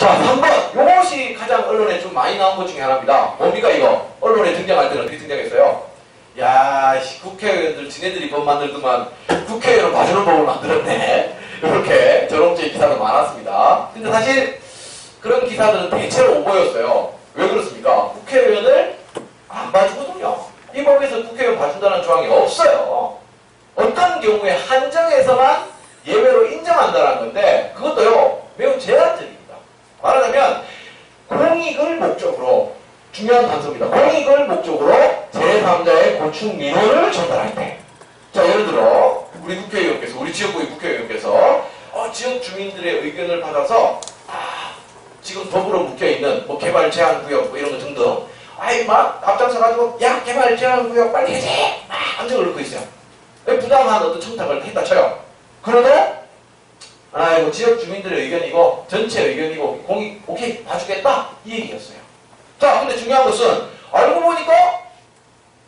자, 3번. 요것이 가장 언론에 좀 많이 나온 것 중에 하나입니다. 뭡니까, 이거? 언론에 등장할 때는 어떻게 등장했어요? 야, 씨, 국회의원들, 지네들이 법 만들더만 국회의원은 봐주는 법을 만들었네. 이렇게 저롱죄 기사도 많았습니다. 근데 사실 그런 기사들은 대체로 오보였어요. 왜 그렇습니까? 국회의원을 안 봐주거든요. 이 법에서 국회의원 봐준다는 조항이 없어요. 어떤 경우에 한정해서만 예외로 인정한다는 건데 그것도요 매우 제한적입니다. 말하자면 공익을 목적으로 중요한 단서입니다. 공익을 목적으로 제3자의 고충 민원을 전달할 때. 자 예를 들어 우리 국회의원께서 우리 지역구의 국회의원께서 어, 지역 주민들의 의견을 받아서 아, 지금 법으로 묶여 있는 뭐 개발 제한 구역 뭐 이런 거 등등 아이 막 앞장서 가지고 야 개발 제한 구역 빨리 해제 막 함정을 넣고 있어요. 부당한 어떤 청탁을 했다 쳐요. 그러도 아이고 지역 주민들의 의견이고 전체 의견이고 공익 오케이 봐주겠다. 이 얘기였어요. 자 근데 중요한 것은 알고 보니까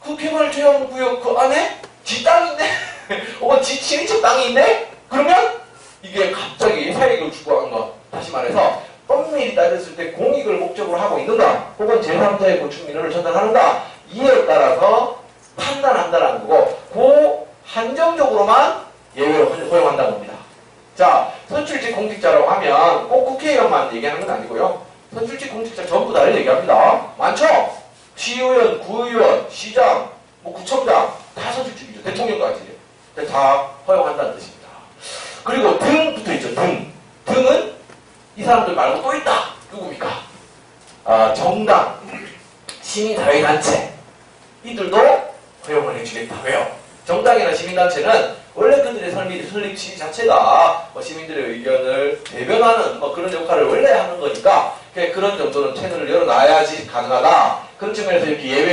그 개발 제한 구역 그 안에 지 있네 혹은 지 친인척 땅이 있네 그러면 이게 갑자기 사익을 추구하는 거 다시 말해서 엄밀히 따졌을 때 공익을 목적으로 하고 있는가? 혹은 제3자의 고충 민원을 전달하는가? 이에 따라서 판단한다는 거고 그 한정적으로만 예외로 허- 허용한다는 겁니다. 자, 선출직 공직자라고 하면 꼭 국회의원만 얘기하는 건 아니고요. 선출직 공직자 전부 다를 얘기합니다. 많죠? 시의원, 구의원, 시장, 뭐 구청장 다 선출직이죠. 대통령까지 다 허용한다는 뜻입니다. 그리고 등 붙어 있죠. 등. 등은 이 사람들 말고 또 있다. 누굽니까? 아, 정당, 시민사회단체 이들도 허용을 해주겠다. 왜요? 정당이나 시민단체는 원래 그들의 설립, 설립 취지 자체가 뭐 의견을 그런 역할을 원래 하는 거니까 그런 정도는 채널을 열어놔야지 가능하다. 그런 측면에서 이렇게 예외